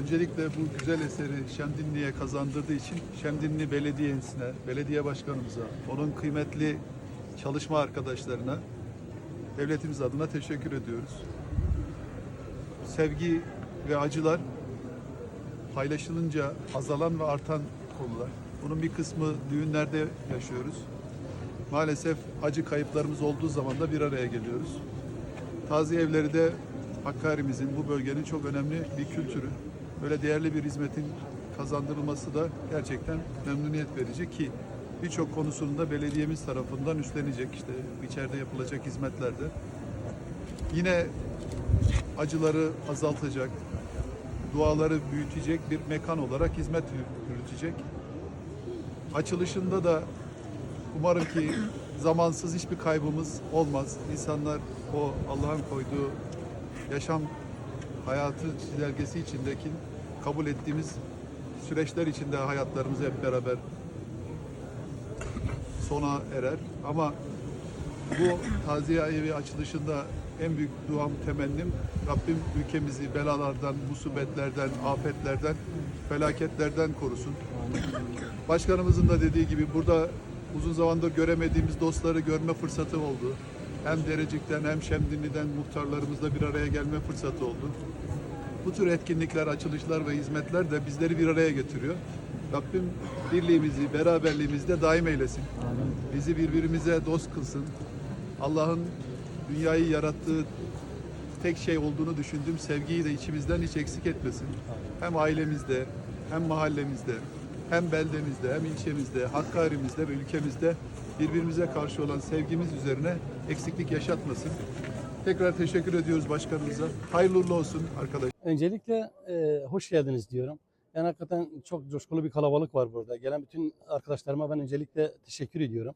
Öncelikle bu güzel eseri Şemdinli'ye kazandırdığı için Şemdinli Belediyesi'ne, belediye başkanımıza, onun kıymetli çalışma arkadaşlarına devletimiz adına teşekkür ediyoruz. Sevgi ve acılar paylaşılınca azalan ve artan konular. Bunun bir kısmı düğünlerde yaşıyoruz. Maalesef acı kayıplarımız olduğu zaman da bir araya geliyoruz. Taziye evleri de Hakkari'mizin, bu bölgenin çok önemli bir kültürü. Böyle değerli bir hizmetin kazandırılması da gerçekten memnuniyet verici ki birçok konusunu da belediyemiz tarafından üstlenecek işte içeride yapılacak hizmetlerde. Yine acıları azaltacak, duaları büyütecek bir mekan olarak hizmet yürütecek. Açılışında da umarım ki zamansız hiçbir kaybımız olmaz. İnsanlar o Allah'ın koyduğu yaşam hayatı çizelgesi içindeki kabul ettiğimiz süreçler içinde hayatlarımızı hep beraber sona erer. Ama bu taziye evi açılışında en büyük duam, temennim Rabbim ülkemizi belalardan, musibetlerden, afetlerden, felaketlerden korusun. Başkanımızın da dediği gibi burada uzun zamandır göremediğimiz dostları görme fırsatı oldu. Hem Derecik'ten hem Şemdinli'den muhtarlarımızla bir araya gelme fırsatı oldu. Bu tür etkinlikler, açılışlar ve hizmetler de bizleri bir araya getiriyor. Rabbim birliğimizi, beraberliğimizi de daim eylesin. Bizi birbirimize dost kılsın. Allah'ın dünyayı yarattığı tek şey olduğunu düşündüğüm sevgiyi de içimizden hiç eksik etmesin. Hem ailemizde, hem mahallemizde, hem beldemizde, hem ilçemizde, Hakkari'mizde ve ülkemizde birbirimize karşı olan sevgimiz üzerine eksiklik yaşatmasın. Tekrar teşekkür ediyoruz başkanımıza. Hayırlı uğurlu olsun arkadaşlar. Öncelikle e, hoş geldiniz diyorum. Yani hakikaten çok coşkulu bir kalabalık var burada. Gelen bütün arkadaşlarıma ben öncelikle teşekkür ediyorum.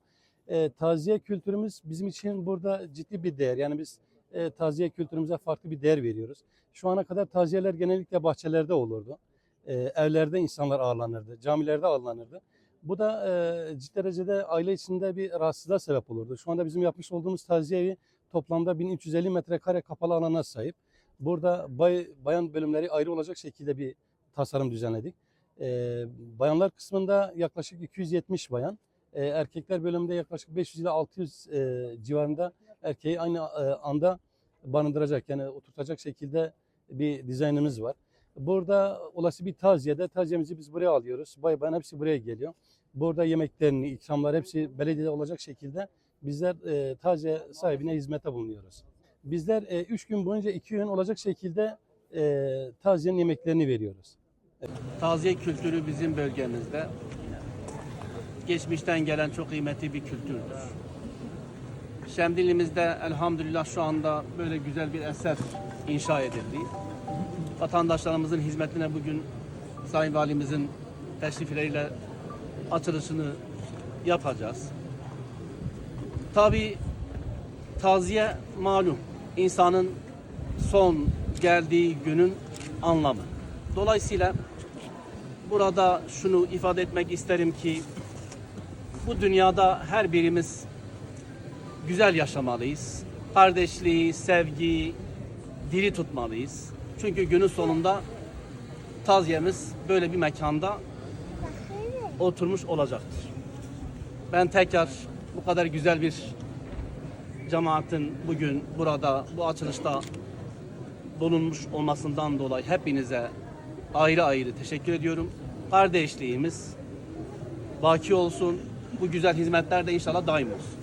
E, taziye kültürümüz bizim için burada ciddi bir değer. Yani biz e, taziye kültürümüze farklı bir değer veriyoruz. Şu ana kadar taziyeler genellikle bahçelerde olurdu. E, evlerde insanlar ağırlanırdı, camilerde ağırlanırdı. Bu da e, ciddi derecede aile içinde bir rahatsızlığa sebep olurdu. Şu anda bizim yapmış olduğumuz taziye evi toplamda 1350 metrekare kapalı alana sahip. Burada bay, bayan bölümleri ayrı olacak şekilde bir tasarım düzenledik. Ee, bayanlar kısmında yaklaşık 270 bayan, ee, erkekler bölümünde yaklaşık 500 ile 600 e, civarında erkeği aynı e, anda barındıracak yani oturtacak şekilde bir dizaynımız var. Burada olası bir taziyede taziyemizi biz buraya alıyoruz. Bay bayan hepsi buraya geliyor. Burada yemeklerini, ikramlar hepsi belediyede olacak şekilde bizler e, taziye sahibine hizmete bulunuyoruz. Bizler 3 gün boyunca 2 öğün olacak şekilde e, taziyenin yemeklerini veriyoruz. Taziye kültürü bizim bölgemizde geçmişten gelen çok kıymetli bir kültürdür. Şemdinlimizde elhamdülillah şu anda böyle güzel bir eser inşa edildi. Vatandaşlarımızın hizmetine bugün Sayın Valimizin teşrifleriyle açılışını yapacağız. Tabi taziye malum insanın son geldiği günün anlamı. Dolayısıyla burada şunu ifade etmek isterim ki bu dünyada her birimiz güzel yaşamalıyız. Kardeşliği, sevgiyi diri tutmalıyız. Çünkü günün sonunda taziyemiz böyle bir mekanda oturmuş olacaktır. Ben tekrar bu kadar güzel bir cemaatin bugün burada bu açılışta bulunmuş olmasından dolayı hepinize ayrı ayrı teşekkür ediyorum. Kardeşliğimiz baki olsun. Bu güzel hizmetler de inşallah daim olsun.